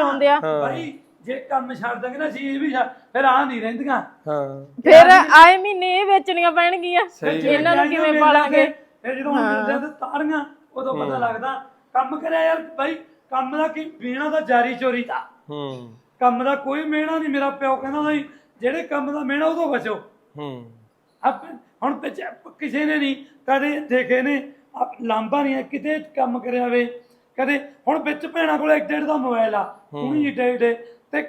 ਆਉਂਦੇ ਆ। ਭਾਈ ਜੇ ਕੰਮ ਛੱਡ ਦਾਂਗੇ ਨਾ ਚੀਜ਼ ਵੀ ਛੱਡ- ਫਿਰ ਆ ਨਹੀਂ ਰਹਿੰਦੀਆਂ। ਹਾਂ। ਫਿਰ ਆਏ ਮਹੀਨੇ ਇਹ ਵੇਚਣੀਆਂ ਪੈਣਗੀਆਂ। ਇਹਨਾਂ ਨੂੰ ਕਿਵੇਂ ਪਾਲਾਂਗੇ ਫਿਰ ਜਦੋਂ ਹੁਣ ਮਿਲਦੇ ਤੇ ਤਾਰੀਆਂ ਉਦੋਂ ਪਤਾ ਲੱਗਦਾ ਕੰਮ ਕਰਿਆ ਯਾਰ ਭਾਈ ਕੰਮ ਦਾ ਕੀ ਪੀਣਾ ਦਾ ਜਾਰੀ ਚੋਰੀ ਦਾ। ਹੂੰ। ਕੰਮ ਦਾ ਕੋਈ ਮਿਹਣਾ ਨਹੀਂ ਮੇਰਾ ਪਿਓ ਕਹਿੰਦਾ ਬਈ ਜਿਹੜੇ ਕੰਮ ਦਾ ਮਿਹਣਾ ਉਦੋਂ ਬਚੋ। ਹੂੰ। ਆਪ ਹੁਣ ਪਿੱਛੇ ਕਿਸੇ ਨੇ ਨਹੀਂ ਕਦੇ ਦੇਖੇ ਨੇ ਆਪ ਲਾਂਬਾ ਨਹੀਂ ਹੈ, ਕਿਤੇ ਕੰਮ ਕਰਿਆ ਵੇ ਕਦੇ ਹੁਣ ਵਿੱਚ ਭੈਣਾਂ ਕੋਲ ਇੱਕ ਡੇਢ ਦਾ ਮੋਬਾਈਲ ਆ ਉਹੀ ਏਡੇ ਏਡੇ ਤੇ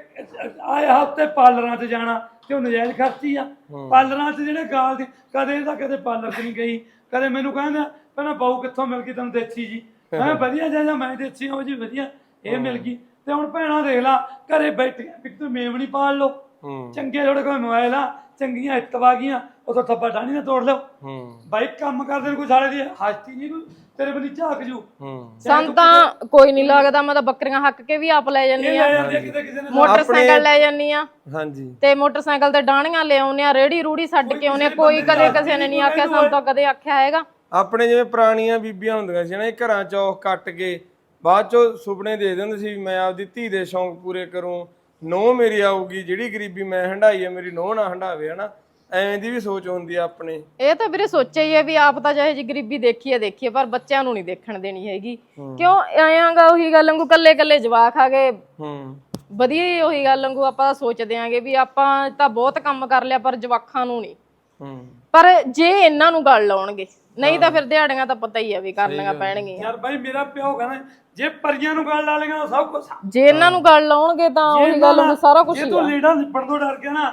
ਆਇਆ ਹਫ਼ਤੇ ਪਾਰਲਰਾਂ 'ਚ ਜਾਣਾ ਤੇ ਉਹ ਨਜਾਇਜ਼ ਖਰਚੀ ਆ। ਪਾਰਲਰਾਂ 'ਚ ਜਿਹੜੇ ਗਾਲ ਦੀ ਕਦੇ ਤਾਂ ਕਦੇ ਪਾਰਲਰ 'ਚ ਨਹੀਂ ਗਈ। ਕਦੇ ਮੈਨੂੰ ਕਹਿੰਦਾ ਪਹਿਲਾਂ ਬਾਊ ਕਿੱਥੋਂ ਮਿਲ ਗਈ ਤੈਨੂੰ ਦੇਸੀ ਜੀ? ਮੈਂ ਵਧੀਆ ਜਾ ਜਾ ਮੈਂ ਦੇਸੀ ਹਾਂ ਉਹ ਜੀ ਵਧੀਆ ਇਹ ਮਿਲ ਗਈ। ਤੇ ਹੁਣ ਭੈਣਾਂ ਦੇਖ ਲਾ ਘਰੇ ਬੈਠੀਆਂ ਇੱਕ ਤੂੰ ਮੇਵਣੀ ਪਾਲ ਹੂੰ। ਚੰਗੇ ਤੁਹਾਡੇ ਕੋਲ ਮੋਬਾਈਲ ਆ ਚੰਗੀਆਂ ਇਤਵਾ ਗਈਆਂ ਉਦੋਂ ਥੱਪਾ ਡਾਣੀ ਨਾ ਤੋੜ ਲਓ। ਹੂੰ। ਬਾਈ ਕੰਮ ਕਰਦੇ ਨੂੰ ਕੋਈ ਸਾਲੇ ਦੀ ਹਸਤੀ ਨਹੀਂ ਕੋਈ ਤੇਰੇ ਬੰਦੀ ਝਾਕ ਜੂ। ਹੂੰ। ਸਾਨੂੰ ਤਾਂ ਕੋਈ ਨਹੀਂ ਲੱਗਦਾ ਮੈਂ ਤਾਂ ਬੱਕਰੀਆਂ ਹੱਕ ਕੇ ਵੀ ਆਪ ਲੈ ਜਾਂਦੀ ਇਹ ਆ। ਲੈ ਜਾਂਦੇ ਆ ਕਿਤੇ ਕਿਸੇ ਨੇ ਮੋਟਰਸਾਈਕਲ ਲੈ ਜਾਂਦੀ ਆ। ਹਾਂਜੀ। ਤੇ ਮੋਟਰਸਾਈਕਲ ਤੇ ਡਾਣੀਆਂ ਲੈ ਆਉਂਦੇ ਆ ਰੇੜੀ ਰੂੜੀ ਛੱਡ ਕੇ ਆਉਂਦੇ ਆ। ਕੋਈ ਕਦੇ ਕਿਸੇ ਨੇ ਨਹੀਂ ਆਖਿਆ ਸਾਨੂੰ ਤਾਂ ਕਦੇ ਆਖਿਆ ਹੈਗਾ। ਆਪਣੇ ਜਿਵੇਂ ਪੁਰਾਣੀਆਂ ਬੀਬੀਆਂ ਹੁੰਦੀਆਂ ਸੀ ਨਾ ਇਹ ਘਰਾਂ ਚੋਂ ਕੱਟ ਕੇ ਬਾਅਦ ਚੋਂ ਸੁਪਨੇ ਦੇ ਦਿੰਦੇ ਸੀ ਵੀ ਮੈਂ ਆਪਦੀ ਧੀ ਦੇ ਸ਼ੌਂਕ ਪੂਰੇ ਕਰੂੰ ਨੋਹ ਮੇਰੀ ਆਊਗੀ ਜਿਹੜੀ ਗਰੀਬੀ ਮੈਂ ਹੰਡਾਈ ਹੈ ਮੇਰੀ ਨੋਹ ਨਾ ਹੰਡਾਵੇ ਹਨਾ? ਐਵੇਂ ਦੀ ਵੀ ਸੋਚ ਹੁੰਦੀ ਆ ਆਪਣੇ। ਇਹ ਤਾਂ ਵੀਰੇ ਸੋਚਿਆ ਹੀ ਹੈ ਵੀ ਆਪ ਤਾਂ ਚਾਹੇ ਜੀ ਗਰੀਬੀ ਦੇਖੀ ਹੈ ਦੇਖੀ ਹੈ ਪਰ ਬੱਚਿਆਂ ਨੂੰ ਨਹੀਂ ਦੇਖਣ ਦੇਣੀ ਹੈਗੀ। ਕਿਉਂ ਆਇਆਗਾ ਉਹੀ ਗੱਲ ਵਾਂਗੂ ਕੱਲੇ ਕੱਲੇ ਜਵਾਕ ਆ ਗਏ। ਹੂੰ। ਵਧੀਆ ਹੀ ਉਹੀ ਗੱਲ ਵਾਂਗੂ ਆਪਾਂ ਤਾਂ ਸੋਚਦੇ ਆਂਗੇ ਵੀ ਆਪਾਂ ਤਾਂ ਬਹੁਤ ਕੰਮ ਕਰ ਲਿਆ ਪਰ ਜਵਾਕਾਂ ਨੂੰ ਨਹੀਂ। ਹੂੰ। ਪਰ ਜੇ ਇਹਨਾਂ ਨੂੰ ਗੱਲ ਲਾਉਣਗੇ ਨਹੀਂ ਤਾਂ ਫਿਰ ਦਿਹਾੜੀਆਂ ਤਾਂ ਪਤਾ ਹੀ ਆ ਵੀ ਕਰਨੀਆਂ ਪੈਣਗੀਆਂ। ਯਾਰ ਬਾਈ ਮੇਰਾ ਪਿਓ ਕਹਿੰਦਾ ਜੇ ਪਰੀਆਂ ਨੂੰ ਗੱਲ ਲਾ ਲੇਗਾ ਸਭ ਕੁਝ ਜੇ ਇਹਨਾਂ ਨੂੰ ਗੱਲ ਲਾਉਣਗੇ ਤਾਂ ਉਹੀ ਗੱਲ ਸਾਰਾ ਕੁਝ ਜੇ ਤੂੰ ਲੀਡਰ ਨਿਪੜ ਤੋਂ ਡਰ ਗਿਆ ਨਾ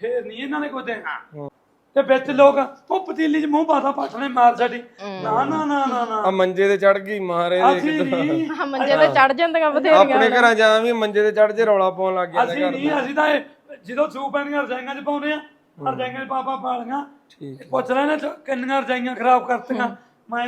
ਫੇਰ ਨਹੀਂ ਇਹਨਾਂ ਨੇ ਕੋਈ ਦੇਣਾ। ਤੇ ਵਿੱਚ ਲੋਕ ਉਹ ਪਤੀਲੀ 'ਚ ਮੂੰਹ ਪਾਦਾ ਪੱਟਣੇ ਮਾਰ ਛੱਡੀ ਨਾ ਨਾ ਨਾ ਨਾ ਨਾ। ਆ ਮੰਜੇ ਤੇ ਚੜ ਗਈ ਮਹਾਰੇ ਦੇ ਅਸੀਂ ਨਹੀਂ ਆਹ ਮੰਜੇ ਤੇ ਚੜ ਜਾਂਦੀਆਂ ਬਥੇਰੀਆਂ ਆਪਣੇ ਘਰਾਂ ਜਾਂ ਵੀ ਮੰਜੇ ਤੇ ਚੜ ਜੇ ਰੌਲਾ ਪਾਉਣ ਲੱਗ ਜਾਂਦੇ ਅਸੀਂ ਨਹੀਂ ਅਸੀਂ ਤਾਂ ਇਹ ਜਦੋਂ ਸੂ ਪੈਣੀਆਂ ਰਜਾਈਆਂ 'ਚ ਪਾਉਨੇ ਆ ਰਜਾਈਆਂ 'ਚ ਪਾਪਾ ਪਾਲੀਆਂ ਠੀਕ ਪੁੱਛ ਲੈਣਾ ਕਿੰਨੀਆਂ ਰਜਾਈਆਂ ਖਰਾਬ ਕਰਤੀਆਂ। ਮੈਂ